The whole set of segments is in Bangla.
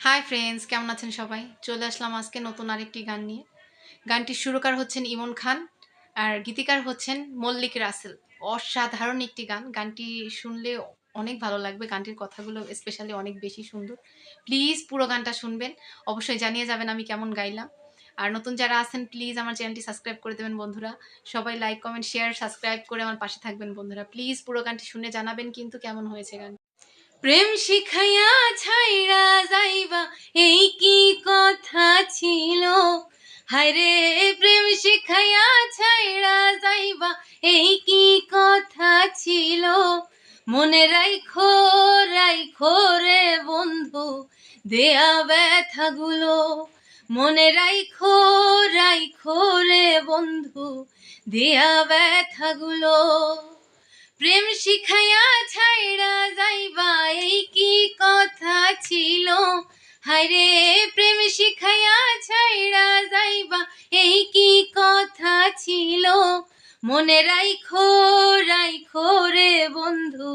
হাই ফ্রেন্ডস কেমন আছেন সবাই? চলে আসলাম আজকে নতুন আরেকটি গান নিয়ে। গানটির সুরকার হচ্ছেন ইমন খান আর গীতিকার হচ্ছেন মল্লিক রাসেল। অসাধারণ একটি গান। গানটি শুনলে অনেক ভালো লাগবে। গানটির কথাগুলো স্পেশালি অনেক বেশি সুন্দর। প্লিজ পুরো গানটা শুনবেন। অবশ্যই জানিয়ে যাবেন আমি কেমন গাইলাম। আর নতুন যারা আছেন প্লিজ আমার চ্যানেলটি সাবস্ক্রাইব করে দেবেন বন্ধুরা। সবাই লাইক কমেন্ট শেয়ার সাবস্ক্রাইব করে আমার পাশে থাকবেন বন্ধুরা। প্লিজ পুরো গানটি শুনে জানাবেন কিন্তু কেমন হয়েছে গান প্রেম শিখাইয়া ছাইরা যাইবা, এই কি কথা ছিল? হায়রে প্রেম শিখাইয়া ছাইরা যাইবা, এই কি কথা ছিল? মনে রাইখো রাইখো রে বন্ধু, দেয়া ব্যথাগুলো। মনে রাইখো রাইখো রে বন্ধু, দেয়া ব্যথাগুলো। প্রেম শিখাইয়া ছাইরা যাইবা, এই কি কথা ছিল? হায়রে, প্রেম শিখাইয়া ছাইরা যাইবা, এই কি কথা ছিল? মনে রাইখো রাইখো রে বন্ধু,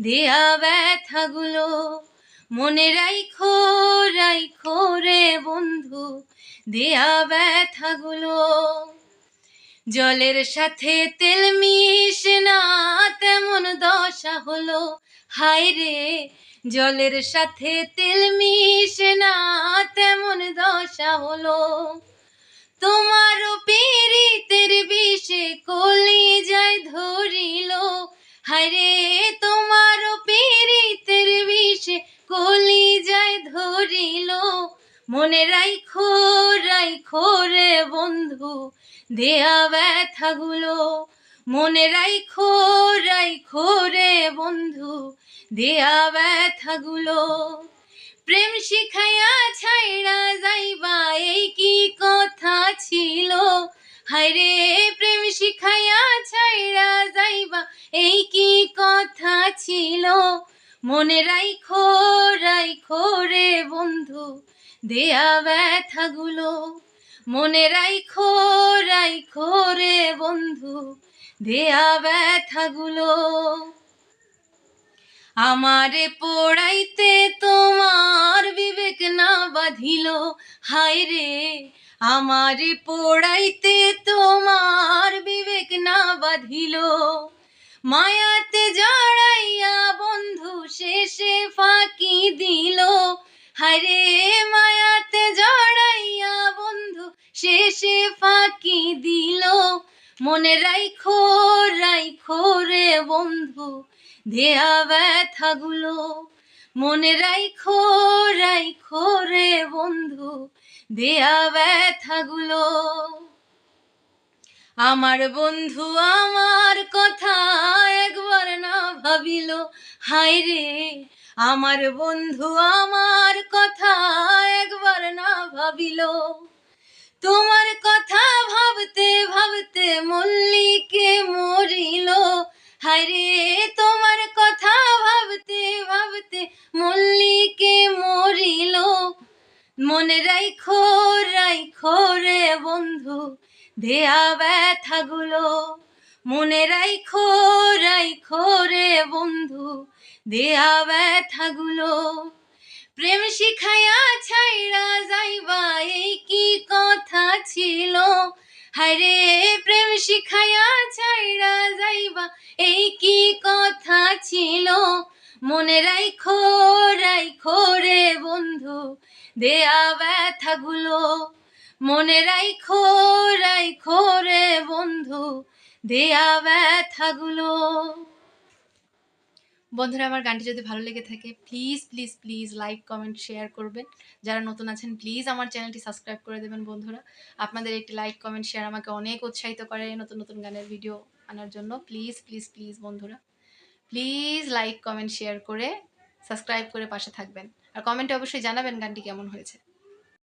দেয়া ব্যথাগুলো। মনে রাইখো রাইখো রে বন্ধু, দেয়া ব্যথাগুলো। জলের সাথে তেল মিশে না, তেমন দশা হলো। হায় রে, জলের সাথে তেল মিশে না, তেমন দশা হলো। তোমারও পীড়িতের বিষে কলি যায় ধরিল। হায় রে তোমারও পীড়িতের বিষে কলি যায় ধরিল। মনে রাইখো রাইখো রে বন্ধু দেয়া ব্যথাগুলো মনে রাইখো রাইখো রে বন্ধু, দেয়া ব্যথাগুলো। প্রেম শিখাইয়া ছাইরা যাইবা, এই কি কথা ছিল? হায়রে প্রেম শিখাইয়া ছাইরা যাইবা, এই কি কথা ছিল? মনে রাইখো রাইখো রে বন্ধু, দেয়া ব্যথাগুলো মনে রাইখো রাইখো রে বন্ধু, দেয়া ব্যথাগুলো। আমারে পড়াইতে তোমার বিবেক না বাঁধিল, হায় রে। আমারে পড়াইতে তোমার বিবেক না বাঁধিল। মায়াতে জড়াইয়া বন্ধু শেষে ফাঁকি দিল হায়রে মায়াতে মনে রাইখো রাইখো রে বন্ধু, দেয়া ব্যথাগুলো। মনে রাইখো রাইখো রে বন্ধু, দেয়া ব্যথাগুলো। আমার বন্ধু আমার কথা একবার না ভাবিল, হায় রে, আমার বন্ধু আমার কথা একবার না ভাবিল। তোমার কথা ভাবতে ভাবতে মল্লিকে মরিল। হায় রে তোমার কথা ভাবতে ভাবতে মল্লিকে মরিল। মনে রাইখো রাইখো রে বন্ধু, দেয়া ব্যথাগুলো। মনে রাইখো রাইখো রে বন্ধু, দেয়া ব্যথাগুলো। প্রেম শিখাইয়া ছাইরা যাইবা, এই কি কথা ছিল? হায়রে প্রেম শিখাইয়া ছাইরা যাইবা, এই কি কথা ছিল? মনে রাইখো রাইখো রে বন্ধু, দেয়া ব্যথাগুলো। মনে রাইখো রাইখো রে বন্ধু, দেয়া ব্যথাগুলো। বন্ধুরা, আমার গানটি যদি ভালো লেগে থাকে please please please like comment share করবেন। যারা নতুন আছেন প্লিজ আমার চ্যানেলটি সাবস্ক্রাইব করে দেবেন বন্ধুরা। আপনাদের একটি লাইক কমেন্ট শেয়ার আমাকে অনেক উৎসাহিত করে নতুন নতুন গানের ভিডিও আনার জন্য। প্লিজ প্লিজ প্লিজ বন্ধুরা প্লিজ লাইক কমেন্ট শেয়ার করে সাবস্ক্রাইব করে পাশে থাকবেন। আর কমেন্টে অবশ্যই জানাবেন গানটি কেমন হয়েছে।